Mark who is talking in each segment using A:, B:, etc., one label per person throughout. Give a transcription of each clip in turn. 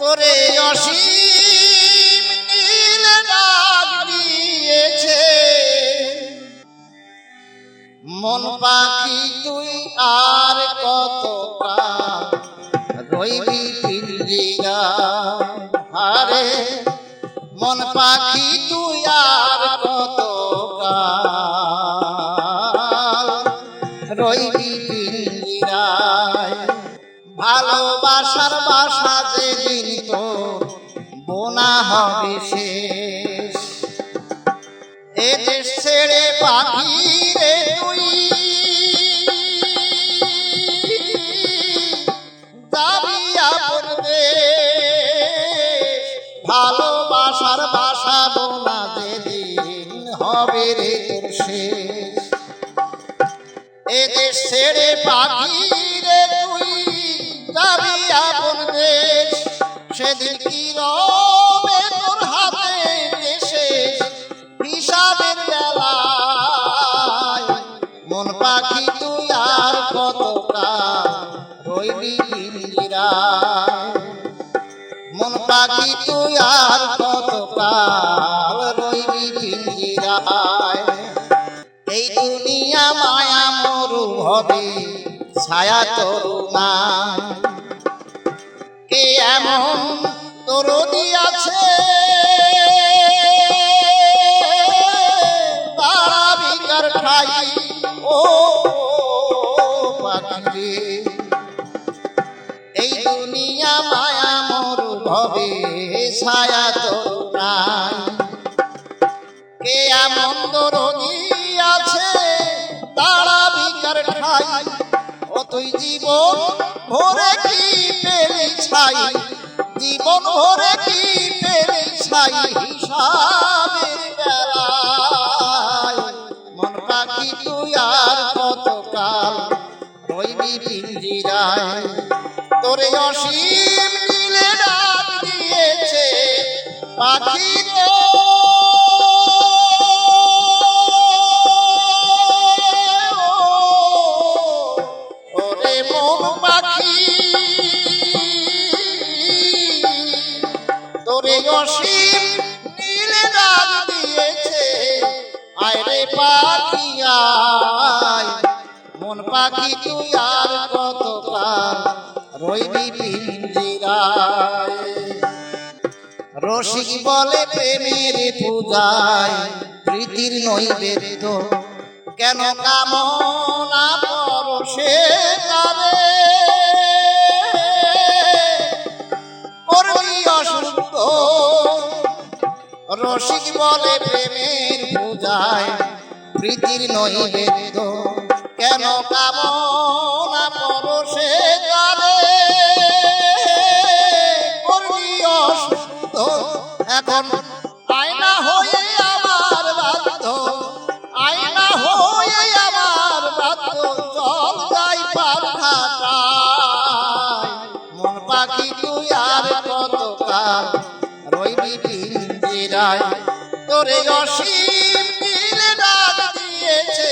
A: তোরে অসীম নীল ডাক দিয়েছে। মন পাখি তুই আর কত রইবি পিঞ্জিরা হারে। মন পাখি তুই আর কত রইবি পিঞ্জিরায় ভালোবাসার বাসা যেদিন তো বোনা হবে শেষ। এ দেশ ছেড়ে পাখি রে তুই। ভালোবাসার বাসা বোনা যেদিন হবে রে তোর শেষ। এ দেশ ছেড়ে পাখি রে তুই। যাবি আপন দেশ। সেদিন কি রবে তোর হাতে দেশে হিসাবের বেলায়। মন পাখি তুই আর কত রইবি মন পাখি তুই আর কত কাল রইবি পিঞ্জিরায় এই দুনিয়া মায়া মরু হবে, ছায়া তরুণায়। কে এমন তোর আছে। তারা বিকার খাই? এই দুনিয়া মায়া মরু হবে ছায়া তরুণায় কে এমন দরদি আছে, তারা বিকার ঠাই ও তুই জীবন ভরে কি ছাই জীবন ভরে কি পেলি ছাই বেলায় মন পাখি তুই আর কতকাল রইবি পিঞ্জিরায়? তোরে অসীম দিয়েছে পাখি রে পাখি আয় মন পাখি তুই আর কত কাল রইবি পিঞ্জিরায়। রসিক বলে প্রেমের পূজায়, প্রীতির নৈবেদ্য। কেন কামনা পরশে যাবে রসিক বলে প্রেমের পূজায়, প্রীতির নৈবেদ্য কেন কামনা আয়না হয়ে আমার আয়না আমার আর কত কাল রইবি পিঞ্জিরায় তোরে অসীম নীলে ডাক দিয়েছে,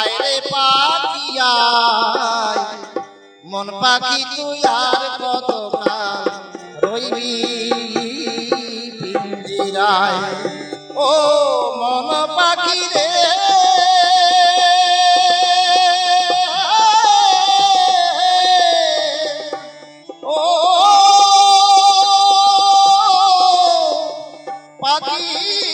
A: আয়রে পাখি মন পাখি তুই আর কত কাল রইবি পিঞ্জিরায়। ও মন পাখি রে পাখি রে